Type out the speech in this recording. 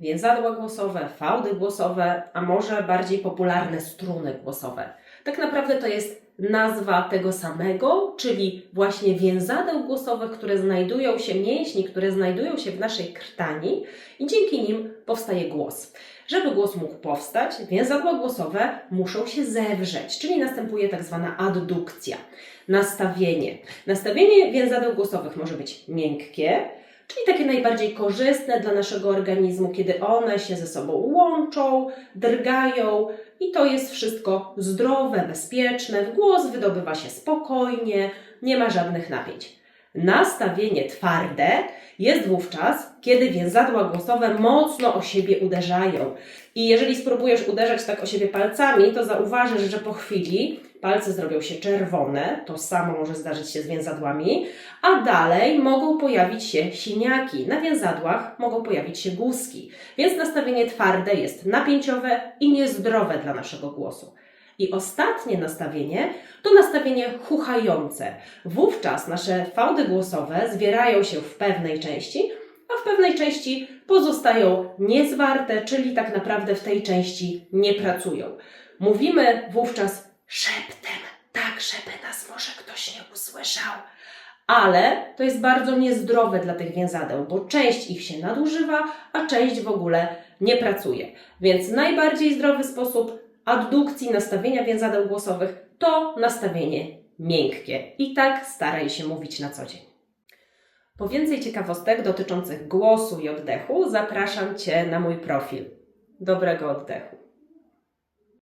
więzadła głosowe, fałdy głosowe, a może bardziej popularne struny głosowe. Tak naprawdę to jest nazwa tego samego, czyli właśnie więzadeł głosowych, które znajdują się, mięśni, które znajdują się w naszej krtani i dzięki nim powstaje głos. Żeby głos mógł powstać, więzadła głosowe muszą się zewrzeć, czyli następuje tak zwana addukcja. Nastawienie. Nastawienie więzadeł głosowych może być miękkie, czyli takie najbardziej korzystne dla naszego organizmu, kiedy one się ze sobą łączą, drgają i to jest wszystko zdrowe, bezpieczne, głos wydobywa się spokojnie, nie ma żadnych napięć. Nastawienie twarde jest wówczas, kiedy więzadła głosowe mocno o siebie uderzają. I jeżeli spróbujesz uderzać tak o siebie palcami, to zauważysz, że po chwili palce zrobią się czerwone, to samo może zdarzyć się z więzadłami, a dalej mogą pojawić się siniaki. Na więzadłach mogą pojawić się głuski. Więc nastawienie twarde jest napięciowe i niezdrowe dla naszego głosu. I ostatnie nastawienie to nastawienie chuchające. Wówczas nasze fałdy głosowe zwierają się w pewnej części, a w pewnej części pozostają niezwarte, czyli tak naprawdę w tej części nie pracują. Mówimy wówczas szeptem, tak żeby nas może ktoś nie usłyszał. Ale to jest bardzo niezdrowe dla tych więzadeł, bo część ich się nadużywa, a część w ogóle nie pracuje. Więc najbardziej zdrowy sposób addukcji nastawienia więzadeł głosowych to nastawienie miękkie. I tak staraj się mówić na co dzień. Po więcej ciekawostek dotyczących głosu i oddechu zapraszam Cię na mój profil. Dobrego oddechu.